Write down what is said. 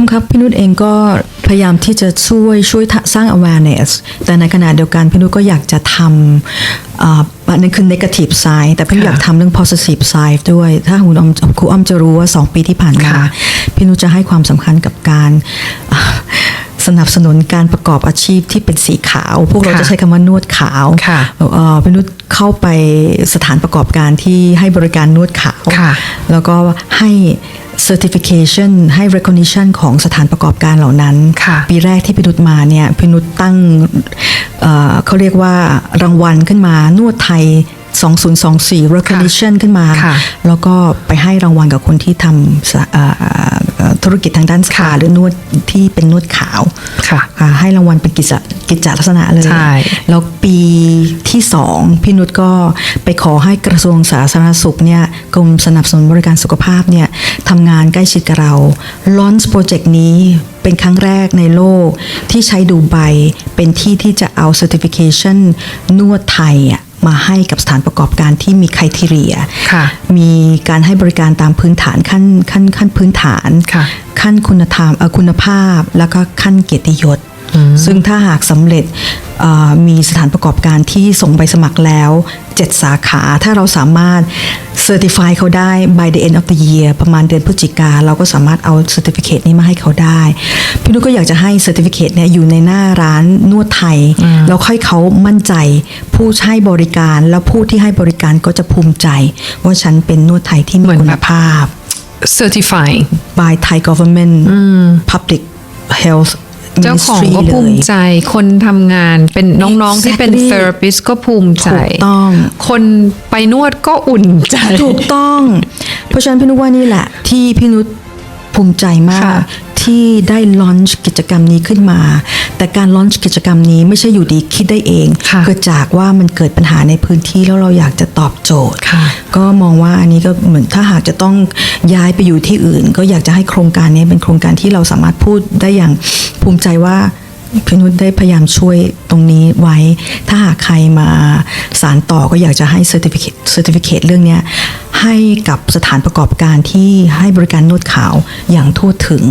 มครับพี่นุชเองก็พยายามที่จะช่วยช่วยสร้าง awareness แต่ในขณะเดียวกันพี่นุชก็อยากจะทำอ่าอันนั้นคือ negative side แต่พี่นุชค่ะอยากทำเรื่อง positive side ด้วย ถ้าคุณออมครูอ้อมจะรู้ว่า 2 ปีที่ผ่านมาค่ะพี่นุชจะให้ความสำคัญกับการอ่า สนับสนุนการประกอบอาชีพที่เป็นสีขาว พวกเราค่ะจะใช้คำว่านวดขาวค่ะเอ่อพี่นุชเข้าไปสถานประกอบการที่ให้บริการนวดขาวค่ะแล้วก็ให้ certification ให้ recognition ของสถานประกอบการเหล่านั้นค่ะปีแรกที่พินุษมาเนี่ยพินุษตั้งเอ่อเขาเรียกว่ารางวัลขึ้นมานวดไทย 2024 recognition ขึ้นมาค่ะแล้วก็ไปให้รางวัลกับคนที่ทำสะเอ่อเอ่อ ธุรกิจทางด้านสปาค่ะหรือนวดที่เป็นนวดขาวค่ะอ่าให้รางวัลเป็นกิจกิจลักษณะเลยใช่แล้วปีที่สองพี่นุชก็ไปขอให้กระทรวงสาธารณสุขเนี่ยกรมสนับสนุนบริการสุขภาพเนี่ยทำงานใกล้ชิดกับเราลอนส์โปรเจกต์นี้เป็นครั้งแรกในโลกที่ใช้ดูไบเป็นที่ที่จะเอา certification นวดไทยอะ มาให้กับสถานประกอบการที่มีคุณทีเรียค่ะมีการให้บริการตามพื้นฐานขั้นขั้นขั้นพื้นฐานค่ะขั้นคุณธรรมเอ่อคุณภาพแล้วก็ขั้นเกียรติยศซึ่งถ้าหากสำเร็จเอ่อมีสถานประกอบการที่ส่งใบสมัครแล้ว 7 สาขา ถ้าเราสามารถ certify เขาได้ by the end of the year ประมาณเดือนพฤศจิกา เราก็สามารถเอา certificate นี้มาให้เขาได้ พี่นุชก็อยากจะให้ certificate เนี่ยอยู่ในหน้าร้านนวดไทย แล้วค่อยเขามั่นใจ ผู้ให้บริการแล้วผู้ที่ให้บริการก็จะภูมิใจ ว่าฉันเป็นนวดไทยที่มีเหมือนคุแบณบภาพ certifying by Thai government public health เจ้าของ ministry ก็ภูมิเลยใจ คนทำงานเป็นน้องๆที่เป็น Exactly therapist ก็ภูมิใจถูกต้อง คนไปนวดก็อุ่นใจ ถูกต้อง เพราะฉะนั้นพี่นุชว่านี่แหละ ที่พี่นุชภูมิใจมากค่ะที่ได้ลอนช์กิจกรรมนี้ขึ้นมา แต่การลอนช์กิจกรรมนี้ไม่ใช่อยู่ดีคิดได้เองค่ะเกิดจากว่ามันเกิดปัญหาในพื้นที่แล้วเราอยากจะตอบโจทย์ค่ะก็มองว่าอันนี้ก็เหมือนถ้าหากจะต้องย้ายไปอยู่ที่อื่น ก็อยากจะให้โครงการนี้เป็นโครงการที่เราสามารถพูดได้อย่าง ภูมิใจว่าพี่นุชได้พยายามช่วยตรงนี้ไว้ ถ้าหากใครมาสารต่อก็อยากจะให้เซอร์ติฟิเคตเซอร์ติฟิเคตเรื่องนี้ให้กับสถานประกอบการที่ให้บริการนวดขาวอย่างทั่วถึง